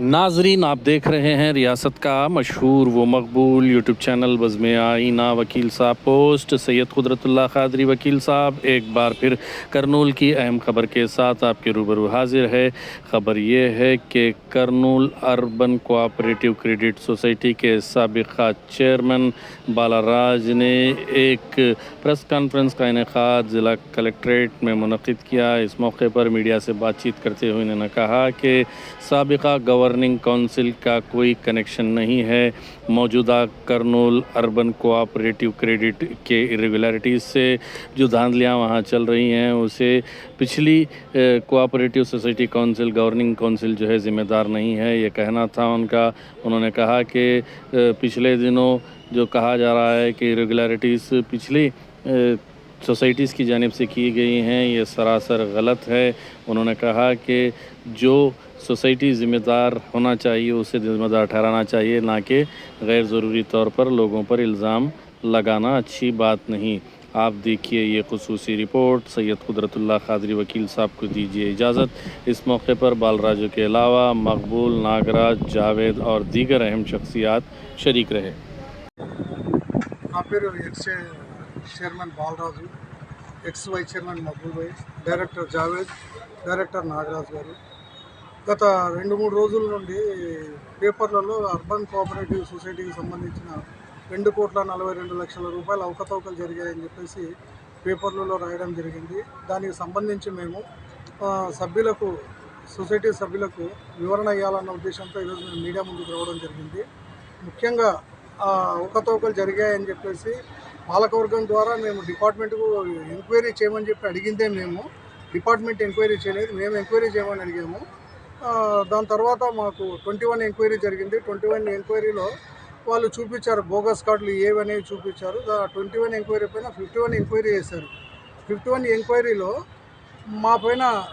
नाजरीन, आप देख रहे हैं रियासत का मशहूर व मकबूल यूट्यूब चैनल बज़म आईना वकील साहब पोस्ट। सैयद कुदरतुल्ला खादरी वकील साहब, एक बार फिर करनूल की अहम खबर के साथ आपके रूबरू हाजिर है। ख़बर ये है कि Kurnool urban cooperative credit society के सबका चेयरमैन बालाराज ने एक प्रेस कॉन्फ्रेंस का इनका ज़िला कलेक्ट्रेट में मनद किया। इस मौके पर मीडिया से बातचीत करते हुए इन्होंने कहा कि सबका गवर्निंग काउंसिल का कोई कनेक्शन नहीं है। मौजूदा करनूल अर्बन कोऑपरेटिव क्रेडिट के इरेगुलरिटीज़ से जो धांधलियाँ वहाँ चल रही हैं, उसे पिछली cooperative society council governing council जो है ज़िम्मेदार नहीं है, ये कहना था उनका। उन्होंने कहा कि पिछले दिनों जो कहा जा रहा है कि इरेगुलरिटीज़ पिछली सोसाइटीज़ की जानब से की गई हैं, ये सरासर गलत है। उन्होंने कहा कि जो सोसाइटी ज़िम्मेदार होना चाहिए उसे ज़िम्मेदार ठहराना चाहिए ना कि गैर ज़रूरी तौर पर लोगों पर इल्ज़ाम लगाना अच्छी बात नहीं आप देखिए ये खसूसी रिपोर्ट सैयद कुदरतुल्ला खादरी वकील साहब को दीजिए इजाज़त इस मौके पर बालराजू के अलावा मकबूल नागराज जावेद और दीगर अहम शख्सियात शरीक रहे నా పేరు ex chairman Balaraju ex vice chairman Maqbool భాయ్ డైరెక్టర్ జావేద్ డైరెక్టర్ నాగరాజు గారు గత రెండు మూడు రోజుల నుండి పేపర్లలో అర్బన్ కోఆపరేటివ్ సొసైటీకి సంబంధించిన రెండు కోట్ల నలభై రెండు లక్షల రూపాయల అవకతవకలు జరిగాయని చెప్పేసి పేపర్లలో రాయడం జరిగింది. దానికి సంబంధించి మేము సభ్యులకు సొసైటీ సభ్యులకు వివరణ ఇవ్వాలన్న ఉద్దేశంతో ఈరోజు మేము మీడియా ముందుకు రావడం జరిగింది. ముఖ్యంగా అవకతవకలు జరిగాయని చెప్పేసి పాలకవర్గం ద్వారా మేము డిపార్ట్మెంట్కు ఎంక్వైరీ చేయమని చెప్పి అడిగిందే మేము. డిపార్ట్మెంట్ ఎంక్వైరీ చేయలేదు. మేము ఎంక్వైరీ చేయమని అడిగాము. దాని తర్వాత మాకు ట్వంటీ వన్ ఎంక్వైరీ జరిగింది. ట్వంటీ వన్ ఎంక్వైరీలో వాళ్ళు చూపించారు బోగస్ కార్డులు ఏవనేవి చూపించారు. ట్వంటీ వన్ ఎంక్వైరీ పైన ఫిఫ్టీ వన్ ఎంక్వైరీ చేశారు. ఫిఫ్టీ వన్ ఎంక్వైరీలో మా పైన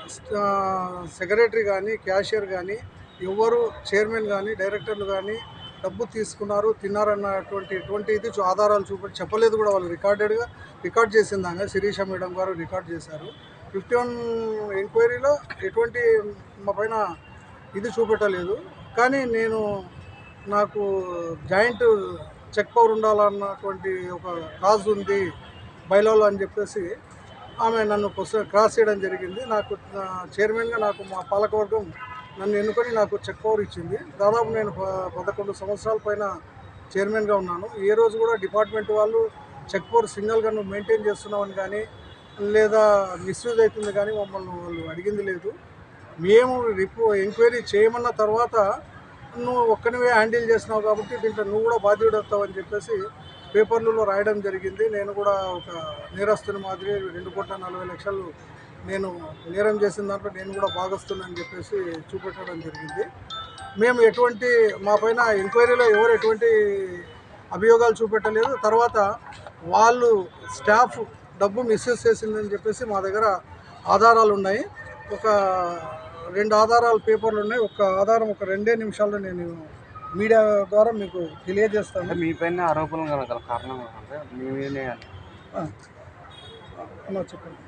సెక్రటరీ కానీ క్యాషియర్ కానీ ఎవరు చైర్మన్ కానీ డైరెక్టర్లు కానీ డబ్బు తీసుకున్నారు తిన్నారన్నటువంటి ఎటువంటి ఇది చూ- ఆధారాలు చూప చెప్పలేదు కూడా వాళ్ళు. రికార్డెడ్గా రికార్డ్ చేసిందాక శిరీష మేడం గారు రికార్డ్ చేశారు. ఫిఫ్టీ వన్ ఎంక్వైరీలో ఎటువంటి మా పైన ఇది చూపెట్టలేదు. కానీ నేను నాకు జాయింట్ చెక్ పవర్ ఉండాలన్నటువంటి ఒక కాజ్ ఉంది బైలాలో అని చెప్పేసి ఆమె నన్ను క్రాస్ చేయడం జరిగింది. నాకు చైర్మన్గా నాకు మా పాలకవర్గం నన్ను ఎన్నుకొని నాకు చెక్ పవర్ ఇచ్చింది. దాదాపు నేను ప- పదకొండు సంవత్సరాల పైన చైర్మన్గా ఉన్నాను. ఏ రోజు కూడా డిపార్ట్మెంట్ వాళ్ళు చెక్ పవర్ సింగిల్గా నువ్వు మెయింటైన్ చేస్తున్నామని కానీ లేదా మిస్యూజ్ అవుతుంది కానీ మమ్మల్ని వాళ్ళు అడిగింది లేదు. మేము రిపో ఎంక్వైరీ చేయమన్న తర్వాత నువ్వు ఒక్కనివే హ్యాండిల్ చేసినావు కాబట్టి దీంట్లో నువ్వు కూడా బాధ్యుడు అని చెప్పేసి పేపర్లలో రాయడం జరిగింది. నేను కూడా ఒక నేరస్తుని మాదిరి రెండు కోట్ల నలభై లక్షలు నేను నేరం చేసిన దాంట్లో నేను కూడా భాగస్తున్నానని చెప్పేసి చూపెట్టడం జరిగింది. మేము ఎటువంటి మా పైన ఎంక్వైరీలో ఎవరు ఎటువంటి అభియోగాలు చూపెట్టలేదు. తర్వాత వాళ్ళు స్టాఫ్ డబ్బు మిస్యూజ్ చేసిందని చెప్పేసి మా దగ్గర ఆధారాలు ఉన్నాయి. ఒక రెండు ఆధారాలు పేపర్లు ఉన్నాయి. ఒక ఆధారం ఒక రెండే నిమిషాల్లో నేను మీడియా ద్వారా మీకు తెలియజేస్తాను. అంటే మీ పైన ఆరోపణలు గల గల కారణం మీ మీదనే చెప్పండి.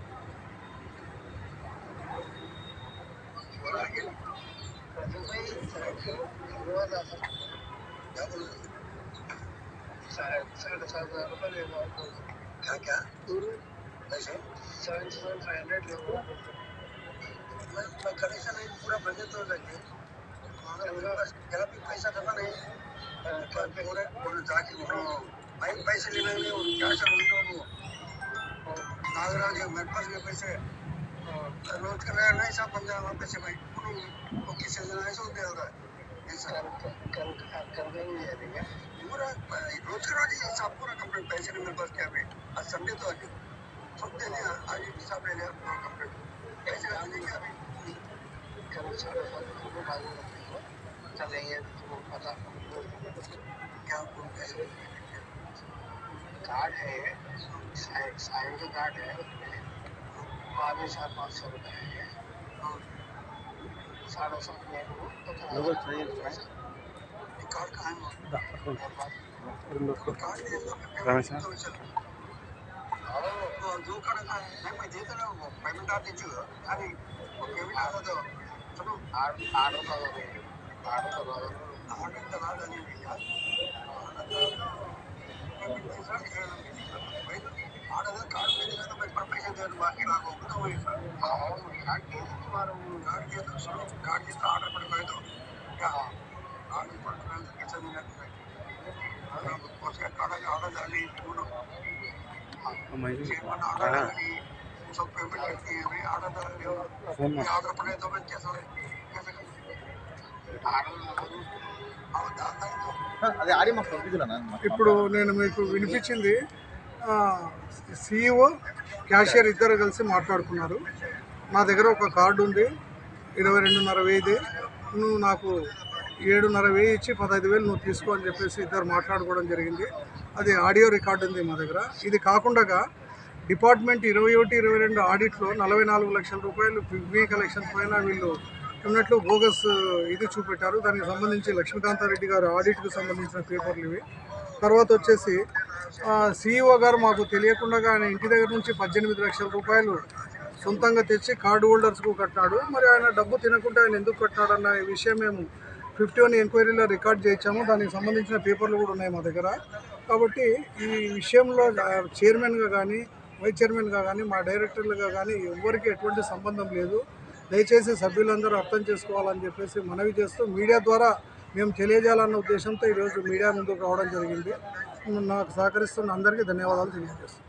क्या बजट तो लगे। मेरे क्या भी पैसा था नहीं। क्या पूरे पूरे जाके भाई पैसे लेने में और क्या सब उनको नागराज मेरे पास के पैसे रोज का नया नहीं सब बंदा वहाँ पैसे भाई वो किसी दिन ऐसा कर देंगे पूरा रोज का रोज ये सब पूरा कंप्लीट पैसे नहीं मेरे पास क्या भी आज संडे तो आज सब दे आज हिसाब ले लिया पूरा कंप्लीट पैसे आ जाएँगे अभी कनेक्शन दोनों भाइयों को चलेंगे तो पता क्या कैसे कार्ड है साइन का कार्ड है बारह साल पाँच सौ रुपये है साढ़े सौ रुपये कार्ड कहाँ है कार्ड देखना दो कार्ड कहाँ है मैं देख रहा हूँ पेमेंट आप दीजिएगा अरे पेमेंट आता तो ఆడవ ఆడవ ఆడంత రాదని ఆడదా కార్డు మీద కదా మరి పైసలు లేదు మాకు నాకు ఒప్పుతా పోయి సార్ గాడి చేసి వారు గాడి చేస్తాం సార్ గాడి చేస్తే ఆర్డర్ పడిపోయేదో గాడి పడుతున్నందుకు చదివినట్టు కోసం కాడ ఆడదాన్ని ఇప్పుడు చేయమని ఆడదాన్ని సో పేమెంట్ ఆడదాన్ని ఆర్డర్ పడేదో చేస్తాం ఇప్పుడు నేను మీకు వినిపించింది సిఇఓ క్యాషియర్ ఇద్దరు కలిసి మాట్లాడుకున్నారు. నా దగ్గర ఒక కార్డు ఉంది ఇరవై రెండున్నర వేయిది. నువ్వు నాకు ఏడున్నర వెయ్యి ఇచ్చి పదహైదు వేలు నువ్వు తీసుకో అని చెప్పేసి ఇద్దరు మాట్లాడుకోవడం జరిగింది. అది ఆడియో రికార్డు ఉంది మా దగ్గర. ఇది కాకుండా డిపార్ట్మెంట్ ఇరవై ఒకటి ఇరవై రెండు ఆడిట్లో నలభై నాలుగు లక్షల రూపాయలు పిగ్మీ కలెక్షన్ పైన వీళ్ళు ఉన్నట్లు బోగస్ ఇది చూపెట్టారు. దానికి సంబంధించి లక్ష్మీకాంతారెడ్డి గారు ఆడిట్కి సంబంధించిన పేపర్లు ఇవి. తర్వాత వచ్చేసి సిఇఓ గారు మాకు తెలియకుండా ఆయన ఇంటి దగ్గర నుంచి పద్దెనిమిది లక్షల రూపాయలు సొంతంగా తెచ్చి కార్డు హోల్డర్స్కు కట్టాడు. మరి ఆయన డబ్బు తినకుండా ఆయన ఎందుకు కట్టాడు అన్న విషయం మేము ఫిఫ్టీ వన్ ఎంక్వైరీలో రికార్డ్ చేయించాము. దానికి సంబంధించిన పేపర్లు కూడా ఉన్నాయి మా దగ్గర. కాబట్టి ఈ విషయంలో చైర్మన్గా కానీ వైస్ చైర్మన్గా కానీ మా డైరెక్టర్లుగా కానీ ఎవరికి ఎటువంటి సంబంధం లేదు. దయచేసి సభ్యులందరూ అర్థం చేసుకోవాలని చెప్పేసి మనవి చేస్తూ మీడియా ద్వారా మేము తెలియజేయాలన్న ఉద్దేశంతో ఈరోజు మీడియా ముందుకు రావడం జరిగింది. నాకు సహకరిస్తున్న అందరికీ ధన్యవాదాలు తెలియజేస్తున్నాను.